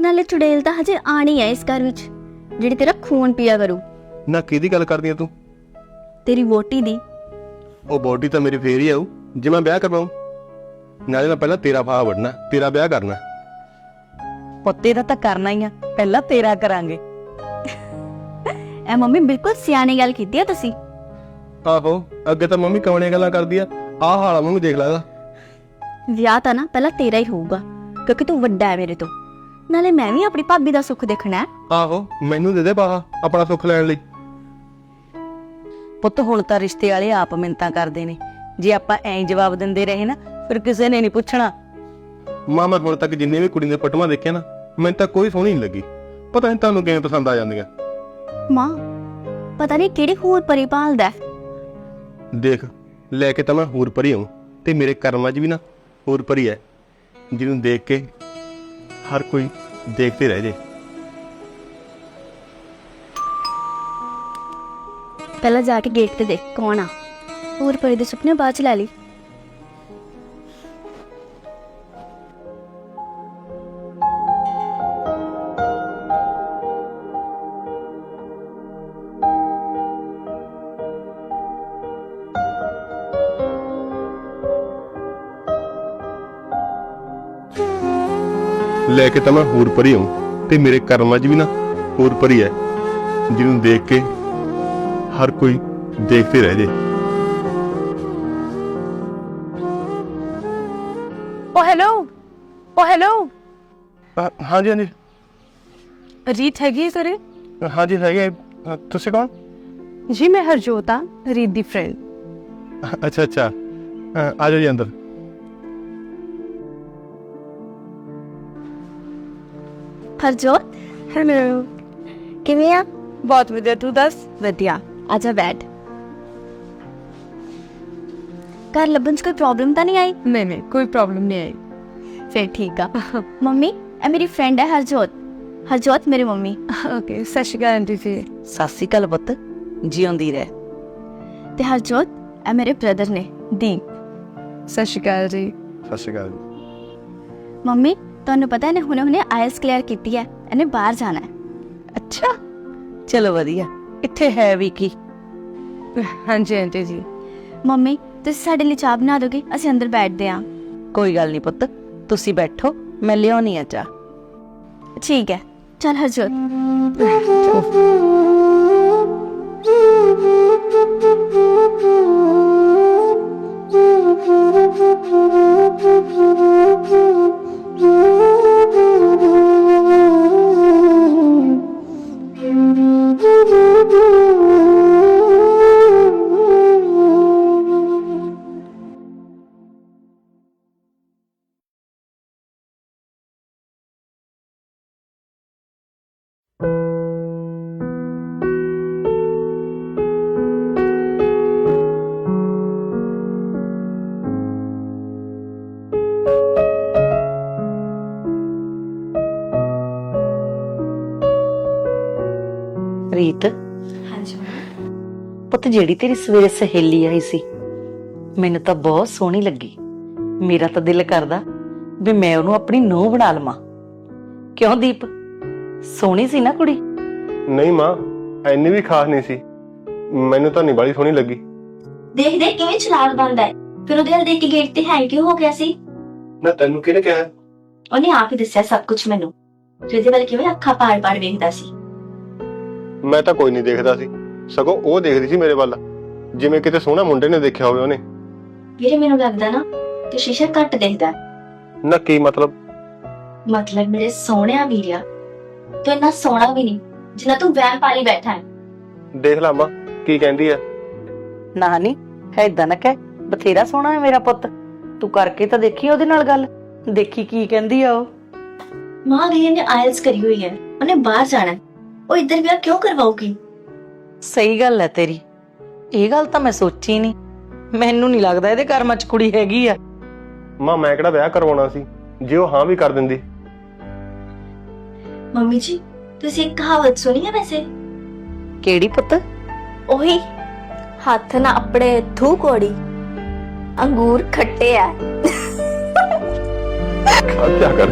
ਨਾਲੇ ਚੁੜੇਲ ਤਾਂ ਹਜੇ ਆਣੀ ਹੈ ਇਸ ਘਰ ਵਿੱਚ ਜਿਹੜੀ ਤੇਰਾ ਖੂਨ ਪੀਆ ਕਰੂ। ਨਾ ਕਿਹਦੀ ਗੱਲ ਕਰਦੀ ਆ ਤੂੰ? ਤੇਰੀ ਵੋਟੀ ਦੀ। ਉਹ ਬੋਡੀ ਤਾਂ ਮੇਰੀ ਫੇਰ ਹੀ ਆਊ ਜੇ ਮੈਂ ਵਿਆਹ ਕਰਵਾਉਂ। ਨਾਲੇ ਮੈਂ ਪਹਿਲਾਂ ਤੇਰਾ ਫਾਹ ਵੜਨਾ ਤੇਰਾ ਵਿਆਹ ਕਰਨਾ। ਪੁੱਤੇ ਦਾ ਤਾਂ ਕਰਨਾ ਹੀ ਆ ਪਹਿਲਾਂ ਤੇਰਾ ਕਰਾਂਗੇ। ਐ ਮੰਮੀ ਬਿਲਕੁਲ ਸਿਆਣੀ ਗੱਲ ਕੀਤੀ ਹੈ ਤੁਸੀਂ। ਆਹੋ ਅੱਗੇ ਤਾਂ ਮੰਮੀ ਕਵਣੇ ਗੱਲਾਂ ਕਰਦੀ ਆ ਆਹ ਹਾਲਾ ਮੰਮੀ ਦੇਖ ਲੈ ਇਹਦਾ। ਵਿਆਹ ਤਾਂ ਨਾ ਪਹਿਲਾਂ ਤੇਰਾ ਹੀ ਹੋਊਗਾ ਕਿਉਂਕਿ ਤੂੰ ਵੱਡਾ ਹੈ ਮੇਰੇ ਤੋਂ। ਨਾਲੇ ਮੈਂ ਵੀ ਆਪਣੀ ਭਾਬੀ ਦਾ ਸੁੱਖ ਦੇਖਣਾ ਹੈ। ਆਹੋ ਮੈਨੂੰ ਦੇ ਦੇ ਪਾਹਾ ਆਪਣਾ ਸੁੱਖ ਲੈਣ ਲਈ। ਪੁੱਤ ਹੁਣ ਤਾਂ ਰਿਸ਼ਤੇ ਵਾਲੇ ਆਪ ਮਿੰਤਾਂ ਕਰਦੇ ਨੇ। ਜੇ ਆਪਾਂ ਐਂ ਹੀ ਜਵਾਬ ਦਿੰਦੇ ਰਹੇ ਨਾ ਫਿਰ ਕਿਸੇ ਨੇ ਨਹੀਂ ਪੁੱਛਣਾ। ਮਾਂ ਮੈਂ ਹੁਣ ਤੱਕ ਜਿੰਨੇ ਵੀ ਕੁੜੀ ਦੇ ਫੋਟੋਆਂ ਦੇਖਿਆ ਨਾ ਮੈਨੂੰ ਤਾਂ ਕੋਈ ਸੋਹਣੀ ਨਹੀਂ ਲੱਗੀ। ਪਤਾ ਨਹੀਂ ਤੁਹਾਨੂੰ ਕਿਵੇਂ ਪਸੰਦ ਆ ਜਾਂਦੀਆਂ। ਮਾਂ ਪਤਾ ਨਹੀਂ ਕਿਹੜੀ ਹੋਰ ਪਰੀ ਭਾਲਦਾ ਹੈ। ਦੇਖ ਲੈ ਕੇ ਤਾਂ ਮੈਂ ਹੋਰ ਪਰੀ ਹਾਂ ਤੇ ਮੇਰੇ ਕਰਮਾਂ 'ਚ ਵੀ ਨਾ ਹੋਰ ਪਰੀ ਹੈ। ਜਿਹਨੂੰ ਦੇਖ ਕੇ ਹਰ ਕੋਈ ਦੇਖਦੇ ਰਹਿ ਜੇ। ਪਹਿਲਾਂ ਜਾ ਕੇ ਗੇਟ ਤੇ ਦੇਖ ਕੌਣ ਆ। ਹੋਰ ਪਰੀ ਦੇ ਸੁਪਨੇ ਬਾਅਦ ਚ ਲੈ ਲਈ। ਲੈ ਕੇ ਤਾਂ ਮੈਂ ਹੋਰ ਪਰੀ ਹਾਂ। ਤੇ ਮੇਰੇ ਕਰਮਾਂ 'ਚ ਵੀ ਨਾ ਹੋਰ ਪਰੀ ਹੈ। ਜਿਹਨੂੰ ਦੇਖ ਕੇ ਹਰ ਕੋਈ ਦੇਖਦੇ ਰਹਿ ਜੇ। ਓ ਹੈਲੋ ਓ ਹੈਲੋ। ਅ, ਹਾਂਜੀ ਹਾਂਜੀ। ਰੀਤ ਹੈਗੀ ਹੈ ਘਰੇ ਹਾਂਜੀ ਹੈਗੇ। ਅ, ਤੁਸੀਂ ਕੌਣ? ਜੀ ਮੈਂ ਹਰਜੋਤ ਆ ਰੀਤ ਦੀ ਫਰੈਂਡ ਅੱਛਾ ਅੱਛਾ। ਅ, ਆ ਜਾਓ ਜੀ ਅੰਦਰ। ਹਰਜੋਤ ਹੈਲੋ ਕਿਵੇਂ ਆ? ਬਹੁਤ ਵਧੀਆ ਤੂੰ ਦੱਸ? ਵਧੀਆ ਆਜਾ ਬੈਠ ਘਰ ਲੱਭਣ 'ਚ ਕੋਈ ਪ੍ਰੋਬਲਮ ਤਾਂ ਨਹੀਂ ਆਈ? ਨਹੀਂ ਨਹੀਂ ਕੋਈ ਪ੍ਰੋਬਲਮ ਨਹੀਂ ਆਈ। ਫਿਰ ਠੀਕ ਆ। ਮੰਮੀ ਇਹ ਮੇਰੀ ਫਰੈਂਡ ਹੈ ਹਰਜੋਤ। ਹਰਜੋਤ ਮੇਰੀ ਮੰਮੀ। ਓਕੇ ਸਤਿ ਸ਼੍ਰੀ ਅਕਾਲ ਆਂਟੀ ਜੀ। ਸਤਿ ਸ੍ਰੀ ਅਕਾਲ ਪੁੱਤ ਜਿਉਂਦੀ ਰਹਿ। ਤੇ ਹਰਜੋਤ ਇਹ ਮੇਰੇ ਬ੍ਰਦਰ ਨੇ ਦੀਪ। ਸਤਿ ਸ਼੍ਰੀ ਅਕਾਲ ਜੀ। ਸਤਿ ਸ਼੍ਰੀ ਅਕਾਲ ਜੀ। ਮੰਮੀ ਤੁਹਾਨੂੰ ਪਤਾ ਇਹਨੇ ਹੁਣੇ ਹੁਣੇ ਆਇਲਸ ਕਲੀਅਰ ਕੀਤੀ ਹੈ ਇਹਨੇ ਬਾਹਰ ਜਾਣਾ ਹੈ। ਅੱਛਾ। ਚਲੋ ਵਧੀਆ। ਇੱਥੇ ਹੈ ਵੀ ਕੀ? ਹਾਂਜੀ ਆਂਟੀ ਜੀ। ਮੰਮੀ ਤੁਸੀਂ ਸਾਡੇ ਲਈ ਚਾਹ ਬਣਾ ਦੋਗੇ? ਅਸੀਂ ਅੰਦਰ ਬੈਠਦੇ ਹਾਂ। ਕੋਈ ਗੱਲ ਨਹੀਂ ਪੁੱਤ। ਤੁਸੀਂ ਬੈਠੋ ਮੈਂ ਲਿਆਉਣੀ ਆ ਚਾਹ। ਠੀਕ ਹੈ। ਚਲ ਹਰਜੋਤ ਰੀਤ ਹਾਂਜੀ ਪੁੱਤ ਜਿਹੜੀ ਤੇਰੀ ਸਵੇਰੇ ਸਹੇਲੀ ਆਈ ਸੀ ਮੈਨੂੰ ਤਾਂ ਬਹੁਤ ਸੋਹਣੀ ਲੱਗੀ। ਮੇਰਾ ਤਾਂ ਦਿਲ ਕਰਦਾ ਵੀ ਮੈਂ ਉਹਨੂੰ ਆਪਣੀ ਨੂੰਹ ਬਣਾ ਲਵਾਂ। ਕਿਉਂ ਦੀਪ? ਸੋਹਣੀ ਸੀ ਨਾ ਕੁੜੀ? ਨਹੀਂ ਮਾਂ ਐਨੀ ਵੀ ਖਾਸ ਨਹੀਂ ਸੀ। ਮੈਨੂੰ ਤਾਂ ਨਹੀਂ ਬਾਲੀ ਸੋਹਣੀ ਲੱਗੀ। ਦੇਖ ਦੇਖ ਕਿਵੇਂ ਚਲਾਕ ਬਣਦਾ ਹੈ। ਫਿਰ ਉਹਦੇ ਵੱਲ ਦੇਖ ਕੇ ਗੇਟ ਤੇ ਹੈ ਕਿਉਂ ਹੋ ਗਿਆ ਸੀ? ਨਾ ਤੈਨੂੰ ਕਿਹਨੇ ਕਿਹਾ? ਉਹਨੇ ਆਪ ਹੀ ਦੱਸਿਆ ਸਭ ਕੁਝ ਮੈਨੂੰ। ਤੇ ਉਹਦੇ ਵੱਲ ਕਿਵੇਂ ਅੱਖਾਂ ਪਾੜ ਪਾੜ ਵੇਖਦਾ ਸੀ। ਮੈਂ ਤਾਂ ਕੋਈ ਨਹੀਂ ਦੇਖਦਾ ਸੀ। ਸਗੋਂ ਉਹ ਦੇਖਦੀ ਸੀ ਮੇਰੇ ਵੱਲ। ਜਿਵੇਂ ਕਿਤੇ ਸੋਹਣਾ ਮੁੰਡੇ ਨੇ ਦੇਖਿਆ ਹੋਵੇ ਉਹਨੇ। ਵੀਰੇ ਮੈਨੂੰ ਲੱਗਦਾ ਨਾ ਕਿ ਸ਼ੀਸ਼ਾ ਘੱਟ ਦੇਖਦਾ ਹੈ। ਨਾ ਕੀ ਮਤਲਬ? ਮਤਲਬ ਮੇਰੇ ਸੋਹਣਿਆ ਵੀਰਿਆ ਤੂੰ ਇੰਨਾ ਸੋਹਣਾ ਵੀ ਨਹੀਂ ਜਿੰਨਾ ਤੂੰ ਵਹਿਮ ਪਾਲੀ ਬੈਠਾ ਹੈ। ਦੇਖ ਲਾ ਮਾਂ ਕੀ ਕਹਿੰਦੀ ਆ ਨਾ ਨਹੀਂ ਐਦਾਂ ਨਾ ਕਹਿ ਬਥੇਰਾ ਸੋਹਣਾ ਹੈ ਮੇਰਾ ਪੁੱਤ। ਤੂੰ ਕਰਕੇ ਤਾਂ ਦੇਖੀ ਉਹਦੇ ਨਾਲ ਗੱਲ। ਦੇਖੀ ਕੀ ਕਹਿੰਦੀ ਆ ਉਹ। ਮਾਂ ਵੀਰੇ ਨੇ ਆਇਲਸ ਕਰੀ ਹੋਈ ਹੈ। ਉਹਨੇ ਬਾਹਰ ਜਾਣਾ ਹੈ। ਉਹ ਇੱਧਰ ਵਿਆਹ ਕਿਉਂ ਕਰਵਾਉਗੀ ਸਹੀ ਗੱਲ ਹੈ ਤੇਰੀ। ਇਹ ਗੱਲ ਤਾਂ ਮੈਂ ਸੋਚੀ ਨਹੀਂ। ਮੈਨੂੰ ਨਹੀਂ ਲੱਗਦਾ ਇਹਦੇ ਕਰਮਾਂ 'ਚ ਕੁੜੀ ਹੈਗੀ ਆ। ਮਾਂ ਮੈਂ ਕਿਹੜਾ ਵਿਆਹ ਕਰਵਾਉਣਾ ਸੀ? ਜੇ ਉਹ ਹਾਂ ਵੀ ਕਰ ਦਿੰਦੀ। ਮੰਮੀ ਜੀ ਤੁਸੀਂ ਇੱਕ ਕਹਾਵਤ ਸੁਣੀ ਹੈ ਵੈਸੇ? ਕਿਹੜੀ ਪੁੱਤ? ਉਹੀ ਹੱਥ ਨਾ ਆਪਣੇ ਥੂ ਕੋੜੀ। ਅੰਗੂਰ ਖੱਟੇ ਆ। ਅੱਛਾ ਕਰ।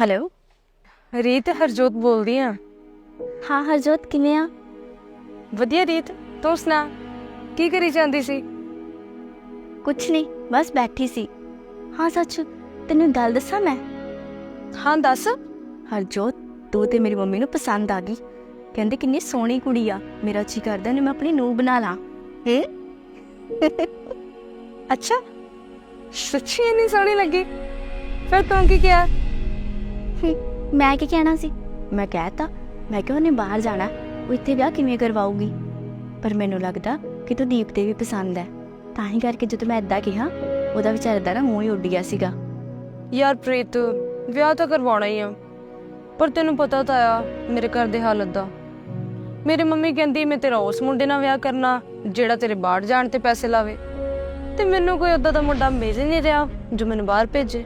ਹੈਲੋ ਰੀਤ ਹਰਜੋਤ ਬੋਲਦੀ ਆ। ਹਾਂ ਹਰਜੋਤ ਕਿਵੇਂ ਆ? ਵਧੀਆ ਰੀਤ ਤੂੰ ਸੁਣਾ ਕੀ ਕਰੀ ਜਾਂਦੀ ਸੀ? ਕੁਛ ਨਹੀਂ ਬਸ ਬੈਠੀ ਸੀ। ਹਾਂ ਸੱਚ ਤੈਨੂੰ ਗੱਲ ਦੱਸਾਂ ਮੈਂ? ਹਾਂ ਦੱਸ। ਹਰਜੋਤ ਤੂੰ ਤੇ ਮੇਰੀ ਮੰਮੀ ਨੂੰ ਪਸੰਦ ਆ ਗਈ। ਕਹਿੰਦੇ ਕਿੰਨੀ ਸੋਹਣੀ ਕੁੜੀ ਆ ਮੇਰਾ ਜੀ ਕਰਦਾ ਨੇ ਮੈਂ ਆਪਣੀ ਨੂੰਹ ਬਣਾ ਲਾਂ। ਹੇ? ਅੱਛਾ। ਸੱਚੀ ਇੰਨੀ ਸੋਹਣੀ ਲੱਗੀ। ਫਿਰ ਤੂੰ ਕੀ ਕਿਹਾ? ਮੈਂ ਕੀ ਕਹਿਣਾ ਸੀ? ਮੈਂ ਕਹਿਤਾ ਮੈਂ ਕਿਹਾ ਉਹਨੇ ਬਾਹਰ ਜਾਣਾ ਉਹ ਇੱਥੇ ਵਿਆਹ ਕਿਵੇਂ ਕਰਵਾਊਗੀ? ਪਰ ਮੈਨੂੰ ਲੱਗਦਾ ਕਿ ਤੂੰ ਦੀਪ ਤੇ ਵੀ ਪਸੰਦ ਹੈ ਤਾਂ ਹੀ ਕਰਕੇ ਜਦੋਂ ਮੈਂ ਇਦਾਂ ਕਿਹਾ ਉਹਦਾ ਵਿਚਾਰੇ ਦਾ ਨਾ ਮੂੰਹ ਹੀ ਉੱਡ ਗਿਆ ਸੀਗਾ। ਯਾਰ ਪ੍ਰੀਤ ਵਿਆਹ ਤਾਂ ਕਰਵਾਉਣਾ ਹੀ ਆ। ਪਰ ਤੈਨੂੰ ਪਤਾ ਤਾਂ ਆ ਮੇਰੇ ਘਰ ਦੇ ਹਾਲਤ ਦਾ। ਮੇਰੀ ਮੰਮੀ ਕਹਿੰਦੀ ਮੈਂ ਤੇਰਾ ਉਸ ਮੁੰਡੇ ਨਾਲ ਵਿਆਹ ਕਰਨਾ ਜਿਹੜਾ ਤੇਰੇ ਬਾਹਰ ਜਾਣ ਤੇ ਪੈਸੇ ਲਾਵੇ। ਤੇ ਮੈਨੂੰ ਕੋਈ ਓਦਾਂ ਦਾ ਮੁੰਡਾ ਮਿਲ ਹੀ ਨਹੀਂ ਰਿਹਾ ਜੋ ਮੈਨੂੰ ਬਾਹਰ ਭੇਜੇ।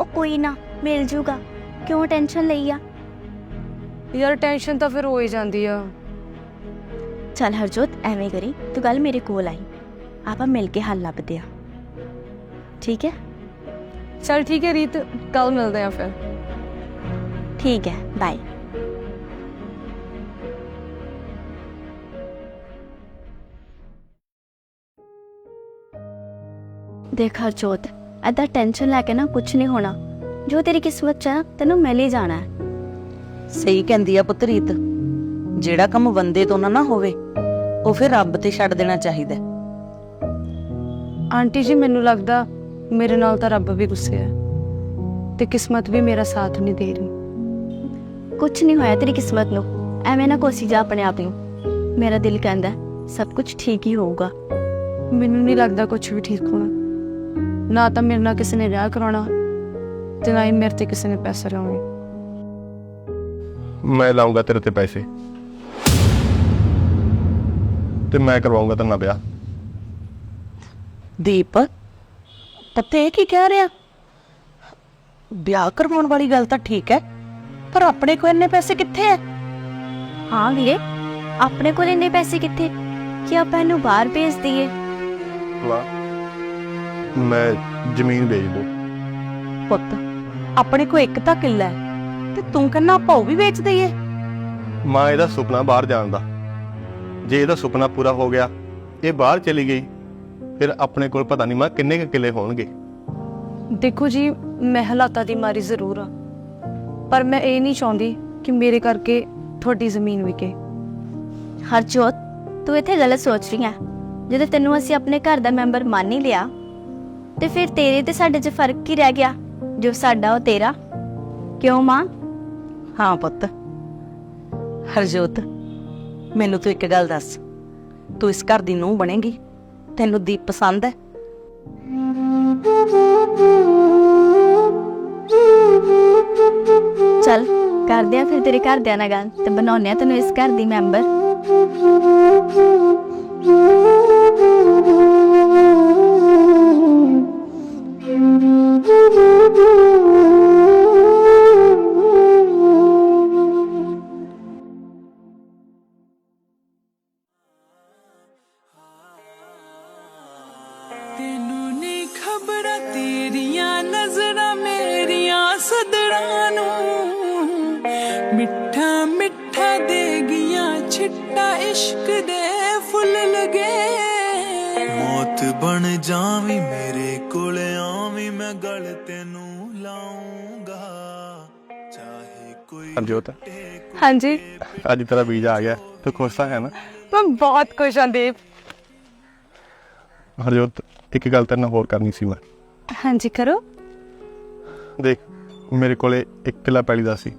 ਉਹ ਕੋਈ ਨਾ ਮਿਲ ਜੂਗਾ। ਕਿਉਂ ਟੈਨਸ਼ਨ ਲਈ ਆ? ਯਾਰ ਟੈਨਸ਼ਨ ਤਾਂ ਫਿਰ ਹੋ ਹੀ ਜਾਂਦੀ ਆ। ਚੱਲ ਹਰਜੋਤ ਐਵੇਂ ਕਰੀ ਤੂੰ ਕੱਲ ਮੇਰੇ ਕੋਲ ਆਈ। ਆਪਾਂ ਮਿਲ ਕੇ ਹੱਲ ਲੱਭਦੇ ਆ। ਠੀਕ ਹੈ? ਚਲ ਠੀਕ ਹੈ ਰੀਤ ਕੱਲ ਮਿਲਦੇ ਆ ਫਿਰ। ਠੀਕ ਹੈ ਬਾਏ ਦੇਖ ਹਰਜੋਤ ਐਦਾਂ ਟੈਨਸ਼ਨ ਲੈ ਕੇ ਨਾ ਕੁਝ ਨਹੀਂ ਹੋਣਾ। ਜੋ ਤੇਰੀ ਕਿਸਮਤ ਚ ਆ ਤੈਨੂੰ ਮਿਲ ਹੀ ਜਾਣਾ ਹੈ। ਸਹੀ ਕਹਿੰਦੀ ਆ ਪੁੱਤ ਰੀਤ। ਜਿਹੜਾ ਕੰਮ ਬੰਦੇ ਤੋਂ ਨਾ ਨਾ ਹੋਵੇ ਉਹ ਫਿਰ ਰੱਬ ਤੇ ਛੱਡ ਦੇਣਾ ਚਾਹੀਦਾ ਹੈ। ਆਂਟੀ ਜੀ ਮੈਨੂੰ ਲੱਗਦਾ ਮੇਰੇ ਨਾਲ ਤਾਂ ਰੱਬ ਵੀ ਗੁੱਸੇ ਹੈ ਤੇ ਕਿਸਮਤ ਵੀ ਮੇਰਾ ਸਾਥ ਨਹੀਂ ਦੇ ਰਹੀ। ਕੁਝ ਨਹੀਂ ਹੋਇਆ ਤੇਰੀ ਕਿਸਮਤ ਨੂੰ। ਐਵੇਂ ਨਾ ਕੋਸੀ ਜਾ ਆਪਣੇ ਆਪ ਨੂੰ। ਮੇਰਾ ਦਿਲ ਕਹਿੰਦਾ ਹੈ, ਸਭ ਕੁਝ ਠੀਕ ਹੀ ਹੋਊਗਾ। ਮੈਨੂੰ ਨਹੀਂ ਲੱਗਦਾ ਕੁਝ ਵੀ ਠੀਕ ਹੋਣਾ। ਨਾ ਤਾਂ ਮੇਰੇ ਨਾਲ ਕਿਸੇ ਨੇ ਵਿਆਹ ਕਰਾਉਣਾ ਤੇ ਨਾ ਹੀ ਮੇਰੇ ਤੇ ਕਿਸੇ ਨੇ ਪੈਸੇ ਲਾਉਣੇ। ਮੈਂ ਲਾਉਂਗਾ ਤੇਰੇ ਤੇ ਪੈਸੇ। ਤੇ ਮੈਂ ਕਰਵਾਉਂਗਾ ਤੇਰੇ ਵਿਆਹ। ਦੀਪ ਪੱਤੇ ਇਹ ਕੀ ਕਹਿ ਰਿਹਾ? ਵਿਆਹ ਕਰਵਾਉਣ ਵਾਲੀ ਗੱਲ ਤਾਂ ਠੀਕ ਹੈ ਪਰ ਆਪਣੇ ਕੋਲ ਇੰਨੇ ਪੈਸੇ ਕਿੱਥੇ ਐ ਹਾਂ ਵੀਰੇ ਆਪਣੇ ਕੋਲ ਇੰਨੇ ਪੈਸੇ ਕਿੱਥੇ? ਕਿ ਆਪਾਂ ਇਹਨੂੰ ਬਾਹਰ ਭੇਜ ਦਈਏ। ਵਾਹ। ਮੈਂ ਜ਼ਮੀਨ ਵੇਚ ਦੂੰ। ਪੁੱਤ ਆਪਣੇ ਕੋਲ ਇੱਕ ਤਾਂ ਕਿੱਲਾ ਹੈ ਤੇ ਤੂੰ ਕਹਿੰਦਾ ਆਪਾਂ ਉਹ ਵੀ ਵੇਚ ਦਈਏ। ਮਾਂ ਇਹਦਾ ਸੁਪਨਾ ਬਾਹਰ ਜਾਣ ਦਾ। ਜੇ ਇਹਦਾ ਸੁਪਨਾ ਪੂਰਾ ਹੋ ਗਿਆ ਇਹ ਬਾਹਰ ਚਲੀ ਗਈ ਫਿਰ ਆਪਣੇ ਕੋਲ ਪਤਾ ਨਹੀਂ ਮਾਂ ਕਿੰਨੇ ਕੁ ਕਿੱਲੇ ਹੋਣਗੇ। ਦੇਖੋ ਜੀ ਮੈਂ ਹਾਲਾਤਾਂ ਦੀ ਮਾਰੀ ਜ਼ਰੂਰ ਆ। ਪਰ ਮੈਂ ਇਹ ਨਹੀਂ ਚਾਹੁੰਦੀ ਕਿ ਮੇਰੇ ਕਰਕੇ ਤੁਹਾਡੀ ਜ਼ਮੀਨ ਵਿਕੇ। ਹਰਜੋਤ ਤੂੰ ਇੱਥੇ ਗਲਤ ਸੋਚ ਰਹੀ ਹੈ ਜਦੋਂ ਤੈਨੂੰ ਅਸੀਂ ਆਪਣੇ ਘਰ ਦਾ ਮੈਂਬਰ ਮੰਨ ਹੀ ਲਿਆ ਤੇ ਫਿਰ ਤੇਰੇ ਤੇ ਸਾਡੇ 'ਚ ਫ਼ਰਕ ਕੀ ਰਹਿ ਗਿਆ? ਜੋ ਸਾਡਾ ਉਹ ਤੇਰਾ? ਕਿਉਂ ਮਾਂ? ਹਾਂ ਪੁੱਤ। ਹਰਜੋਤ ਮੈਨੂੰ ਤੂੰ ਇੱਕ ਗੱਲ ਦੱਸ। ਤੂੰ ਇਸ ਘਰ ਦੀ ਨੂੰਹ ਬਣੇਗੀ? ਤੈਨੂੰ ਦੀਪ ਪਸੰਦ ਹੈ? ਚੱਲ ਕਰਦੇ ਆ ਫਿਰ ਤੇਰੇ ਘਰਦਿਆਂ ਨਾਲ ਗੱਲ ਤੇ ਬਣਾਉਂਦੇ ਆ ਤੈਨੂੰ ਇਸ ਘਰ ਦੀ member. boo boo boo Harjot ਹਾਂਜੀ। ਅੱਜ ਤੇਰਾ ਵੀਜ਼ਾ ਆ ਗਿਆ ਤੂੰ ਖੁਸ਼ ਤਾਂ ਹੈ ਨਾ? ਮੈਂ ਬਹੁਤ ਖੁਸ਼ ਹਾਂ ਦੀਪ। ਹਰਜੋਤ ਇੱਕ ਗੱਲ ਤੇਰੇ ਨਾਲ ਹੋਰ ਕਰਨੀ ਸੀ ਮੈਂ। ਹਾਂਜੀ ਕਰੋ। ਦੇਖ ਮੇਰੇ ਕੋਲੇ ਇੱਕ ਕਿੱਲਾ ਪੈਲੀ ਦਾ ਸੀ।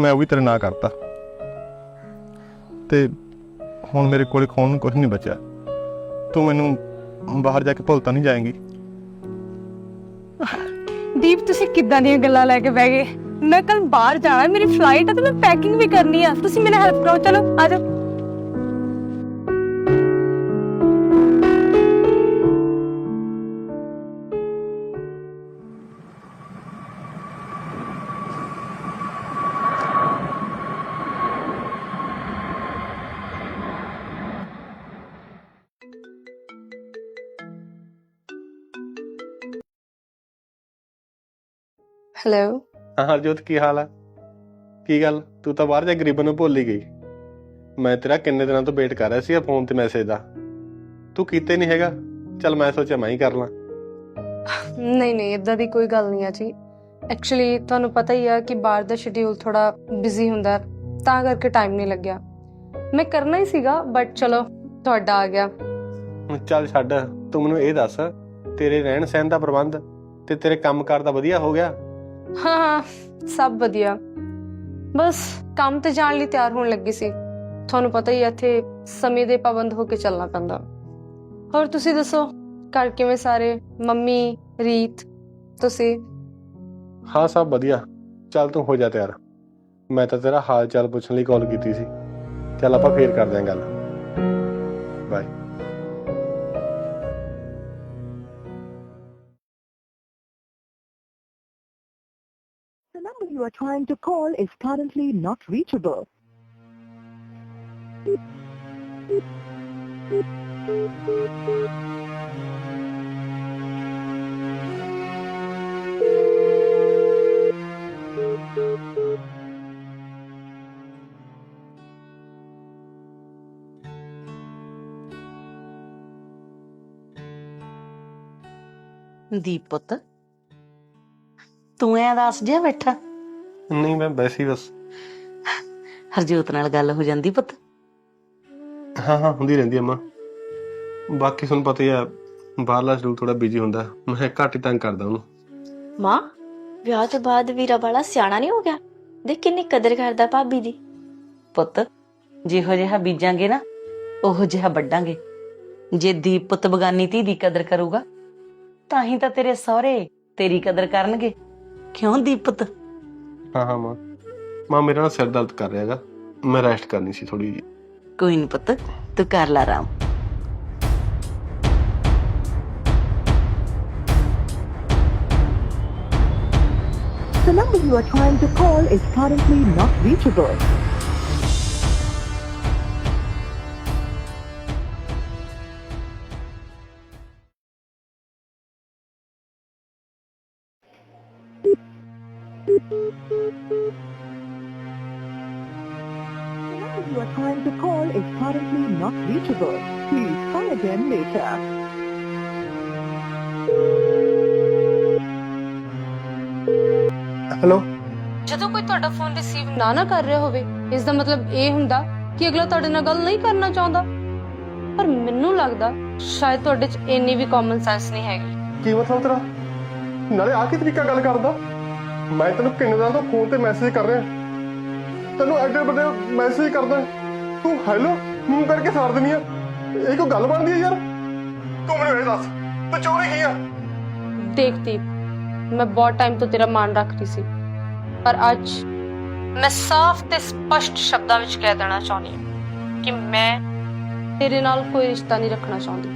ਮੈਂ ਉਹ ਵੀ ਤੇਰੇ ਨਾਂ ਕਰਤਾ। ਤੇ ਹੁਣ ਮੇਰੇ ਕੋਲੇ ਖਾਣ ਨੂੰ ਕੁਝ ਨਹੀਂ ਬਚਿਆ। ਤੂੰ ਮੈਨੂੰ ਬਾਹਰ ਜਾ ਕੇ ਭੁੱਲ ਤਾਂ ਨਹੀਂ ਜਾਏਂਗੀ? ਦੀਪ ਤੁਸੀਂ ਕਿੱਦਾਂ ਦੀਆਂ ਗੱਲਾਂ ਲੈ ਕੇ ਬਹਿ ਗਏ? मैं कल बाहर जाना है, मेरी फ़्लाइट है तो मैं पैकिंग भी करनी है। तुम मेरा हेल्प करो, चलो, आ जाओ। हेलो ਹਾਂ ਹਰਜੋਤ ਕੀ ਹਾਲ ਹੈ ਕੀ ਗੱਲ? ਤੂੰ ਤਾਂ ਬਾਹਰ ਜਾ ਗਰੀਬਾਂ ਨੂੰ ਭੁੱਲ ਹੀ ਗਈ। ਮੈਂ ਤੇਰਾ ਕਿੰਨੇ ਦਿਨਾਂ ਤੋਂ ਵੇਟ ਕਰ ਰਿਹਾ ਸੀ ਫੋਨ ਤੇ ਮੈਸੇਜ ਦਾ। ਤੂੰ ਕੀਤੇ ਨਹੀਂ ਹੈਗਾ। ਚੱਲ ਮੈਂ ਸੋਚਿਆ ਮੈਂ ਹੀ ਕਰ ਲਾਂ। ਨਹੀਂ ਨਹੀਂ ਇਦਾਂ ਦੀ ਕੋਈ ਗੱਲ ਨਹੀਂ ਆ ਜੀ। ਐਕਚੁਅਲੀ ਤੁਹਾਨੂੰ ਪਤਾ ਹੀ ਆ ਕਿ ਬਾਹਰ ਦਾ ਸ਼ਡਿਊਲ ਥੋੜਾ ਬਿਜ਼ੀ ਹੁੰਦਾ। ਤਾਂ ਕਰਕੇ ਟਾਈਮ ਨਹੀਂ ਲੱਗਿਆ। ਮੈਂ ਕਰਨਾ ਹੀ ਸੀਗਾ ਬਟ ਚਲੋ ਤੁਹਾਡਾ ਆ ਗਿਆ। ਚੱਲ ਛੱਡ। ਤੂੰ ਮੈਨੂੰ ਇਹ ਦੱਸ ਤੇਰੇ ਰਹਿਣ ਸਹਿਣ ਦਾ ਪ੍ਰਬੰਧ ਤੇ ਤੇਰੇ ਕੰਮਕਾਰ ਦਾ ਵਧੀਆ ਹੋ ਗਿਆ? ਹਾਂ, ਸਭ ਵਧੀਆ। ਬਸ ਕੰਮ ਤੇ ਜਾਣ ਲਈ ਤਿਆਰ ਹੋਣ ਲੱਗੀ ਸੀ। ਤੁਹਾਨੂੰ ਪਤਾ ਹੀ ਹੈ ਇੱਥੇ ਸਮੇਂ ਦੇ ਪਾਬੰਦ ਹੋ ਕੇ ਚੱਲਣਾ ਪੈਂਦਾ। ਹੋਰ ਤੁਸੀਂ ਦੱਸੋ, ਘਰ ਕਿਵੇਂ ਸਾਰੇ? ਮੰਮੀ, ਰੀਤ, ਤੁਸੀਂ? ਹਾਂ, ਸਭ ਵਧੀਆ। ਚੱਲ ਤੂੰ ਹੋ ਜਾ ਤਿਆਰ। ਮੈਂ ਤਾਂ ਤੇਰਾ ਹਾਲ ਚਾਲ ਪੁੱਛਣ ਲਈ ਕਾਲ ਕੀਤੀ ਸੀ। ਚੱਲ ਆਪਾਂ ਫੇਰ ਕਰਦੇ ਆਂ ਗੱਲ। Bye you are trying to call is currently not reachable. ਦੀਪ ਪੁੱਤ ਤੂੰ ਐ ਦੱਸ ਜਿਹਾ ਬੈਠਾ ਨਹੀਂ ਮੈਂ ਵੈਸੇ ਹੀ ਬਸ। ਹਰਜੋਤ ਨਾਲ ਗੱਲ ਹੋ ਜਾਂਦੀ ਪੁੱਤ? ਹਾਂ ਹਾਂ ਹੁੰਦੀ ਰਹਿੰਦੀ ਆ ਮਾਂ। ਬਾਕੀ ਤੁਹਾਨੂੰ ਪਤਾ ਹੀ ਆ ਬਾਹਰਲਾ ਸ਼ਡਿਊਲ ਥੋੜਾ ਬਿਜ਼ੀ ਹੁੰਦਾ। ਮੈਂ ਘੱਟ ਹੀ ਤੰਗ ਕਰਦਾ ਉਹਨੂੰ। ਮਾਂ ਵਿਆਹ ਤੋਂ ਬਾਅਦ ਵੀਰਾ ਬਾਲਾ ਸਿਆਣਾ ਨਹੀਂ ਹੋ ਗਿਆ? ਦੇਖ ਕਿੰਨੀ ਕਦਰ ਕਰਦਾ ਭਾਬੀ ਦੀ। ਪੁੱਤ ਜਿਹੋ ਜਿਹਾ ਬੀਜਾਂਗੇ ਨਾ ਉਹੋ ਜਿਹਾ ਵੱਡਾਂਗੇ ਜੇ ਦੀਪ ਪੁੱਤ ਬਗਾਨੀ ਧੀ ਦੀ ਕਦਰ ਕਰੂਗਾ ਤਾਂ ਹੀ ਤਾਂ ਤੇਰੇ ਸਹੁਰੇ ਤੇਰੀ ਕਦਰ ਕਰਨਗੇ। ਕਿਉਂ ਦੀਪ ਪੁੱਤ? ਹਾਂ ਹਾਂ ਮਾਂ ਮਾਂ ਮੇਰਾ ਨਾ ਸਿਰ ਦਰਦ ਕਰ ਰਿਹਾ ਹੈਗਾ ਮੈਂ ਰੈਸਟ ਕਰਨੀ ਸੀ ਥੋੜੀ ਜਿਹੀ ਕੋਈ ਨਹੀਂ ਪੁੱਤ ਤੂੰ ਕਰ ਲੈ ਆਰਾਮ The number you are trying to call is currently not reachable. The number you are trying to call is currently not reachable. Please try again later. Hello ਜਦੋਂ ਕੋਈ ਤੁਹਾਡਾ ਫੋਨ ਰਿਸੀਵ ਨਾ ਨਾ ਕਰ ਰਿਹਾ ਹੋਵੇ ਇਸ ਦਾ ਮਤਲਬ ਇਹ ਹੁੰਦਾ ਕਿ ਅਗਲਾ ਤੁਹਾਡੇ ਨਾਲ ਗੱਲ ਨਹੀਂ ਕਰਨਾ ਚਾਹੁੰਦਾ। ਪਰ ਮੈਨੂੰ ਲੱਗਦਾ ਸ਼ਾਇਦ ਤੁਹਾਡੇ 'ਚ ਇੰਨੀ ਵੀ ਕਾਮਨ ਸੈਂਸ ਨਹੀਂ ਹੈਗੀ। ਕੀ ਮਤਲਬ ਤੇਰਾ? ਨਾਲੇ ਆ ਕੀ ਤਰੀਕਾ ਗੱਲ ਕਰਦਾ? ਮੈਂ ਤੈਨੂੰ ਕਿੰਨੇ ਦਿਨਾਂ ਤੋਂ ਫੋਨ ਤੇ ਮੈਸੇਜ ਕਰ ਰਿਹਾ। ਤੈਨੂੰ ਐਡੇ ਵੱਡੇ ਮੈਸੇਜ ਕਰਦਾ। ਤੂੰ ਹੈਲੋ ਮੂੰਹ ਕਰਕੇ ਸਾਰ ਦਿੰਦੀ ਆ। ਇਹ ਕੋਈ ਗੱਲ ਬਣਦੀ ਆ ਯਾਰ? ਤੂੰ ਮੈਨੂੰ ਇਹ ਦੱਸ, ਤੂੰ ਚੋਰੀ ਕੀ ਆ? ਦੇਖਤੀ ਮੈਂ ਬਹੁਤ ਟਾਈਮ ਤੋਂ ਤੇਰਾ ਮਾਣ ਰੱਖ ਰਹੀ ਸੀ। ਪਰ ਅੱਜ ਮੈਂ ਸਾਫ਼ ਤੇ ਸਪਸ਼ਟ ਸ਼ਬਦਾਂ ਵਿੱਚ ਕਹਿ ਦੇਣਾ ਚਾਹੁੰਦੀ ਹਾਂ ਕਿ ਮੈਂ ਤੇਰੇ ਨਾਲ ਕੋਈ ਰਿਸ਼ਤਾ ਨਹੀਂ ਰੱਖਣਾ ਚਾਹੁੰਦੀ।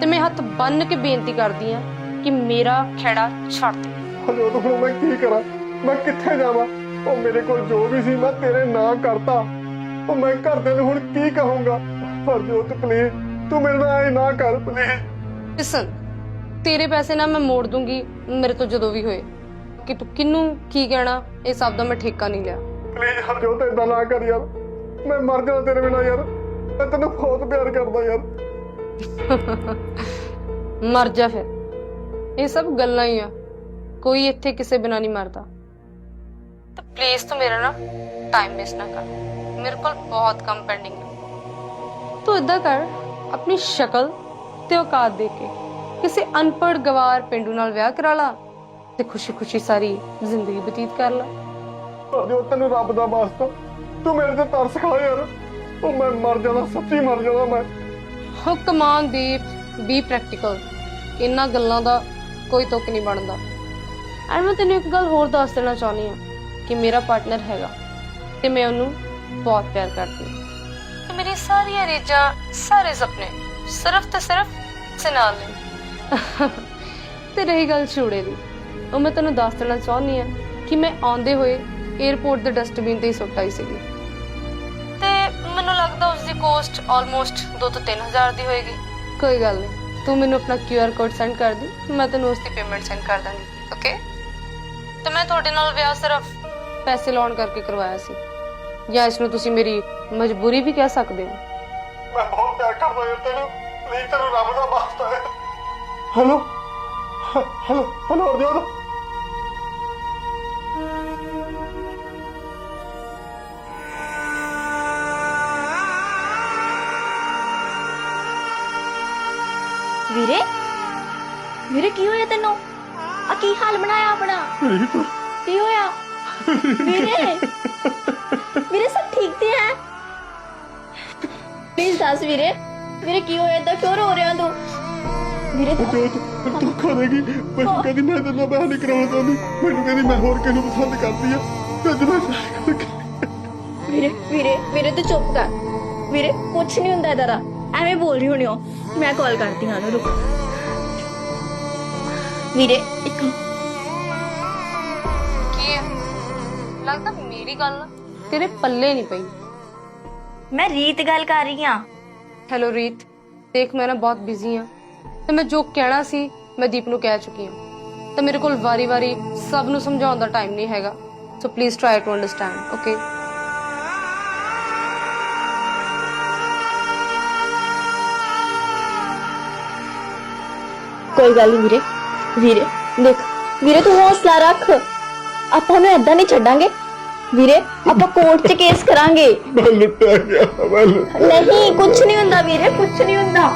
ਤੇ ਮੈਂ ਹੱਥ ਬੰਨ ਕੇ ਬੇਨਤੀ ਕਰਦੀ ਹਾਂ ਕਿ ਮੇਰਾ ਖੇੜਾ ਛੱਡ ਦੇ। ਹਲੇ ਉਹ ਹੁਣ ਮੈਂ ਕੀ ਕਰਾਂ? ਮੈਂ ਕਿੱਥੇ ਜਾਵਾਂ? ਉਹ ਮੇਰੇ ਕੋਲ ਜੋ ਵੀ ਸੀ ਮੈਂ ਤੇਰੇ ਨਾਂ ਕਰਤਾ। ਉਹ ਮੈਂ ਘਰਦਿਆਂ ਨੂੰ ਹੁਣ ਕੀ ਕਹੂੰਗਾ? ਹਰਜੋਤ ਪਲੀਜ਼ ਤੂੰ ਮੇਰੇ ਨਾਲ ਇਹ ਨਾ ਕਰ ਪਲੀਜ਼ ਲਿਸਨ ਤੇਰੇ ਪੈਸੇ ਨਾ ਮੈਂ ਮੋੜ ਦੂੰਗੀ ਮੇਰੇ ਤੋਂ ਜਦੋਂ ਵੀ ਹੋਏ। ਕਿ ਤੂੰ ਕਿੰਨੂੰ ਕੀ ਕਹਿਣਾ ਇਹ ਸਭ ਦਾ ਮੈਂ ਠੇਕਾ ਨਹੀਂ ਲਿਆ। ਪਲੀਜ਼ ਹਰਜੋਤ ਏਦਾਂ ਨਾ ਕਰ ਯਾਰ। ਮੈਂ ਮਰ ਜਾਣਾ ਤੇਰੇ ਬਿਨਾਂ ਯਾਰ। ਮੈਂ ਤੈਨੂੰ ਬਹੁਤ ਪਿਆਰ ਕਰਦਾ ਯਾਰ। ਮਰ ਜਾ ਫਿਰ। ਇਹ ਸਭ ਗੱਲਾਂ ਹੀ ਆ। ਕੋਈ ਇੱਥੇ ਕਿਸੇ ਬਿਨਾ ਨਹੀਂ ਮਰਦਾ। ਤਾਂ ਪਲੀਜ਼ ਤੂੰ ਮੇਰਾ ਨਾ ਟਾਈਮ ਵੇਸਟ ਨਾ ਕਰ। ਮੇਰੇ ਕੋਲ ਬਹੁਤ ਕੰਮ ਪੈਂਡਿੰਗ ਹੈ ਤੂੰ ਇਦਾਂ ਕਰ ਆਪਣੀ ਸ਼ਕਲ ਤੇ ਔਕਾਤ ਦੇ ਕੇ ਕਿਸੇ ਅਨਪੜ੍ਹ ਗਵਾਰ ਪਿੰਡੂ ਨਾਲ ਵਿਆਹ ਕਰਾ ਲਾ ਤੇ ਖੁਸ਼ੀ-ਖੁਸ਼ੀ ਸਾਰੀ ਜ਼ਿੰਦਗੀ ਬਤੀਤ ਕਰ ਲਾ। ਤੈਨੂੰ ਰੱਬ ਦਾ ਵਾਸਤਾ। ਤੂੰ ਮੇਰੇ ਤੇ ਤਰਸ ਖਾ ਯਾਰ। ਉਹ ਮੈਂ ਮਰ ਜਾਣਾ ਸੱਚੀ ਮਰ ਜਾਣਾ ਮੈਂ। ਹੋ ਕਮਾਨ ਦੀਪ ਬੀ ਪ੍ਰੈਕਟੀਕਲ ਇਹਨਾਂ ਗੱਲਾਂ ਦਾ ਕੋਈ ਤੁਕ ਨਹੀਂ ਬਣਦਾ। ਐਂਡ ਮੈਂ ਤੈਨੂੰ ਇੱਕ ਗੱਲ ਹੋਰ ਦੱਸ ਦੇਣਾ ਚਾਹੁੰਦੀ ਹਾਂ ਕਿ ਮੇਰਾ ਪਾਰਟਨਰ ਹੈਗਾ ਤੇ ਮੈਂ ਉਹਨੂੰ ਬਹੁਤ ਪਿਆਰ ਕਰਦੀ ਹਾਂ। ਤੇ ਮੇਰੀ ਸਾਰੀਆਂ ਰੀਝਾਂ ਸਾਰੇ ਸੁਪਨੇ ਸਿਰਫ ਤੇ ਸਿਰਫ ਇਸੇ ਨਾਲ ਨੇ। ਤੇ ਰਹੀ ਗੱਲ ਚੂੜੇ ਦੀ ਉਹ ਮੈਂ ਤੈਨੂੰ ਦੱਸ ਦੇਣਾ ਚਾਹੁੰਦੀ ਹਾਂ ਕਿ ਮੈਂ ਆਉਂਦੇ ਹੋਏ 에어ਪੋਰਟ ਦੇ ਡਸਟਬਿਨ ਤੇ ਹੀ ਸੁੱਟ ਆਈ ਸੀਗੀ। ਤੇ ਮੈਨੂੰ ਲੱਗਦਾ ਉਸ ਦੀ ਕੋਸਟ ਆਲਮੋਸਟ 2 ਤੋਂ 3000 ਦੀ ਹੋਏਗੀ। ਕੋਈ ਗੱਲ ਨਹੀਂ ਤੂੰ ਮੈਨੂੰ ਆਪਣਾ QR ਕੋਡ ਸੈਂਡ ਕਰ ਦੇ ਮੈਂ ਤੈਨੂੰ ਉਸ ਦੀ ਪੇਮੈਂਟ ਸੈਂਡ ਕਰ ਦਾਂਗੀ ਓਕੇ ਤੇ ਮੈਂ ਤੁਹਾਡੇ ਨਾਲ ਵਿਆਹ ਸਿਰਫ ਪੈਸੇ ਲਾਉਣ ਕਰਕੇ ਕਰਵਾਇਆ ਸੀ। ਜਾਂ ਇਸ ਨੂੰ ਤੁਸੀਂ ਮੇਰੀ ਮਜਬੂਰੀ ਵੀ ਕਹਿ ਸਕਦੇ ਹੋ? ਮੈਂ ਬਹੁਤ ਪਿਆਰ ਕਰਦਾ ਯਾਰ ਤੈਨੂੰ। ਪਲੀਜ਼ ਤੈਨੂੰ ਰੱਬ ਦਾ ਵਾਸਤਾ ਹੈ। ਹੈਲੋ? ਹੈਲੋ? ਹੈਲੋ ਅਰਜੋਤ ਆਪਣਾ ਰੀਤ ਕੀ ਹੋਇਆ? ਵੀਰੇ ਵੀਰੇ ਸਭ ਠੀਕ ਤੇ ਹੈ? ਪਲੀਜ਼ ਦੱਸ ਵੀਰੇ ਵੀਰੇ ਕੀ ਹੋਇਆ? ਤਾਂ ਕਿਉਂ ਰੋ ਰਿਹਾ ਤੂੰ? ਵੀਰੇ ਅਰਜੋਤ ਤੂੰ ਕਰੇਗੀ ਮੈਨੂੰ ਕਹਿੰਦੀ ਮੈਂ ਤੇਰੇ ਨਾਲ ਵਿਆਹ ਨਹੀਂ ਕਰਾਉਣਾ ਚਾਹੁੰਦੀ। ਮੈਨੂੰ ਕਹਿੰਦੀ ਮੈਂ ਹੋਰ ਕਿਹਨੂੰ ਪਸੰਦ ਕਰਦੀ ਆ। ਤੇ ਮੈਂ ਵੀਰੇ ਵੀਰੇ ਵੀਰੇ ਤੂੰ ਚੁੱਪ ਕਰ। ਵੀਰੇ ਕੁਛ ਨਹੀਂ ਹੁੰਦਾ ਦਾ ਐਵੇਂ ਬੋਲ ਰਹੀ ਹੋਣੀ ਹੋ ਮੈਂ ਕਾਲ ਕਰਦੀ ਹਾਂ ਉਹਨੂੰ ਰੁਕ। ਵੀਰੇ ਇੱਕ ਲੱਗਦਾ ਮੇਰੀ ਗੱਲ ਤੇਰੇ ਪੱਲੇ ਨਹੀਂ ਪਈ। ਮੈਂ ਰੀਤ ਗੱਲ ਕਰ ਰਹੀ ਹਾਂ। ਹੈਲੋ ਰੀਤ। ਦੇਖ ਮੈਂ ਨਾ ਬਹੁਤ ਬਿਜ਼ੀ ਹਾਂ। ਤੇ ਮੈਂ ਜੋ ਕਹਿਣਾ ਸੀ ਮੈਂ ਦੀਪ ਨੂੰ ਕਹਿ ਚੁੱਕੀ ਹਾਂ। ਤੇ ਮੇਰੇ ਕੋਲ ਵਾਰੀ-ਵਾਰੀ ਸਭ ਨੂੰ ਸਮਝਾਉਣ ਦਾ ਟਾਈਮ ਨਹੀਂ ਹੈਗਾ। So please try to understand okay ਕੋਈ ਗੱਲ ਨਹੀਂ ਵੀਰੇ। ਵੀਰੇ ਦੇਖ ਵੀਰੇ ਤੂੰ ਹੌਸਲਾ ਰੱਖ। ਆਪਾਂ ਨੂੰ ਏਦਾਂ ਨਹੀਂ ਛੱਡਾਂਗੇ। ਵੀਰੇ ਆਪਾਂ ਕੋਰਟ 'ਚ ਕੇਸ ਕਰਾਂਗੇ। ਮੈਂ ਲੁੱਟਿਆ ਗਿਆ ਮੈਂ ਲੁੱਟਿਆ ਨਹੀਂ ਕੁਝ ਨਹੀਂ ਹੁੰਦਾ ਵੀਰੇ ਕੁਝ ਨਹੀਂ ਹੁੰਦਾ।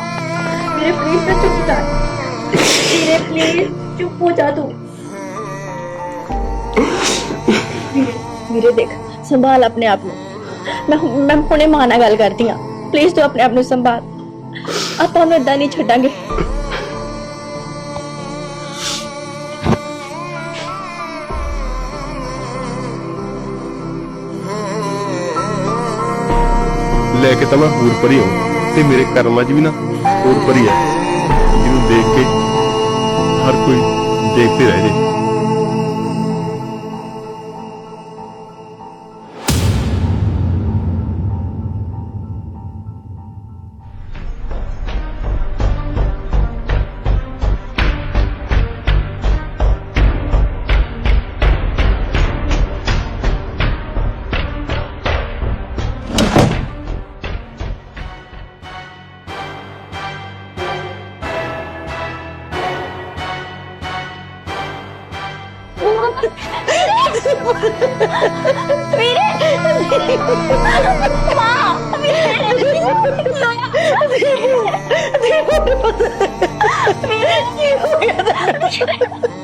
ਵੀਰੇ ਪਲੀਜ਼ ਤੇ ਚੁੱਪ ਕਰ। ਵੀਰੇ ਪਲੀਜ਼ ਚੁੱਪ ਹੋ ਜਾ ਤੂੰ। ਵੀਰੇ ਵੀਰੇ ਦੇਖ ਸੰਭਾਲ ਆਪਣੇ ਆਪ ਨੂੰ। ਮੈਂ ਮੈਂ ਹੁਣੇ ਮਾਂ ਨਾਲ ਗੱਲ ਕਰਦੀ ਆ ਪਲੀਜ਼ ਤੂੰ ਆਪਣੇ ਆਪ ਨੂੰ ਸੰਭਾਲ। ਆਪਾਂ ਨੂੰ ਏਦਾਂ ਨਹੀਂ ਛੱਡਾਂਗੇ। ਲੈ ਕੇ ਤਾਂ ਤੇ ਮੇਰੇ ਕਰਮਾਂ 'ਚ ਵੀ ਨਾ ਹੋਰ ਪਰੀ ਹੈ ਜਿਹਨੂੰ ਦੇਖ ਕੇ ਹਰ ਕੋਈ ਦੇਖਦੇ ਰਹਿ ਜੇ। you.